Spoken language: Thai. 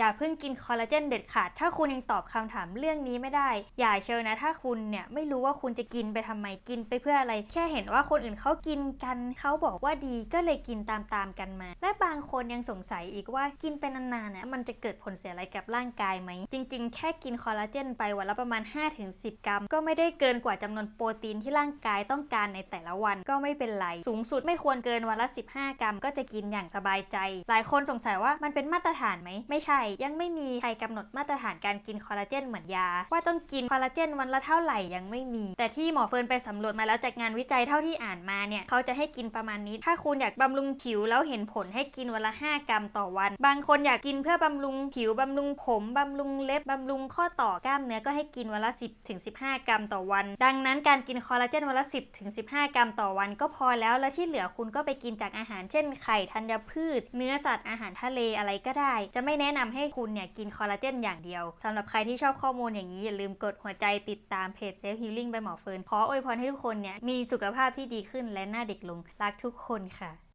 อย่าเพิ่งกินคอลลาเจนเด็ดขาด ถ้าคุณยังตอบคำถามเรื่องนี้ไม่ได้ อย่าเชิญนะ ถ้าคุณเนี่ยไม่รู้ว่าคุณจะกินไปทำไมกินไปเพื่ออะไร แค่เห็นว่าคนอื่นเขากินกันเขาบอกว่าดีก็เลยกินตามๆกันมา และบางคนยังสงสัยอีกว่ากินไปนานๆเนี่ยมันจะเกิดผลเสียอะไรกับร่างกายไหม จริง ๆ แค่กินคอลลาเจนไปวันละประมาณ 5-10 กรัม ก็ไม่ได้เกินกว่าจำนวนโปรตีนที่ร่างกายต้องการในแต่ละวันก็ไม่เป็นไร สูงสุดไม่ควรเกินวันละ 15 กรัม ก็จะกินอย่างสบายใจ หลายคนสงสัยว่ามันเป็นมาตรฐานไหมไม่ใช่ยังไม่มีใครกำหนดมาตรฐานการกินคอลลาเจนเหมือนยา ว่าต้องกินคอลลาเจนวันละเท่าไหร่ยังไม่มี แต่ที่หมอเฟิร์นไปสำรวจมาแล้วจากงานวิจัยเท่าที่อ่านมาเนี่ยเขาจะให้กินประมาณนี้ ถ้าคุณอยากบำรุงผิวแล้วเห็นผลให้กินวันละ 5 กรัมต่อวัน บางคนอยากกินเพื่อบำรุงผิวบำรุงผมบำรุงเล็บบำรุงข้อต่อกล้ามเนื้อก็ให้กินวันละ 10ถึง15 กรัมต่อวัน ดังนั้นการกินคอลลาเจนวันละ 10ถึง15 กรัมต่อวัน ก็พอแล้วแล้วที่เหลือคุณก็ไปกินจากอาหารเช่นไข่ธัญพืช เนื้อสัตว์อาหารทะเลอะไรก็ได้ จะไม่แนะนำให้ให้คุณเนี่ยกินคอลลาเจนอย่างเดียวสำหรับใครที่ชอบข้อมูลอย่างนี้ อย่าลืมกดหัวใจติดตามเพจเซฟฮิลลิ่งไปหมอเฟิร์นขออวยพรให้ทุกคนเนี่ยมีสุขภาพที่ดีขึ้นและหน้าเด็กลงรักทุกคนค่ะ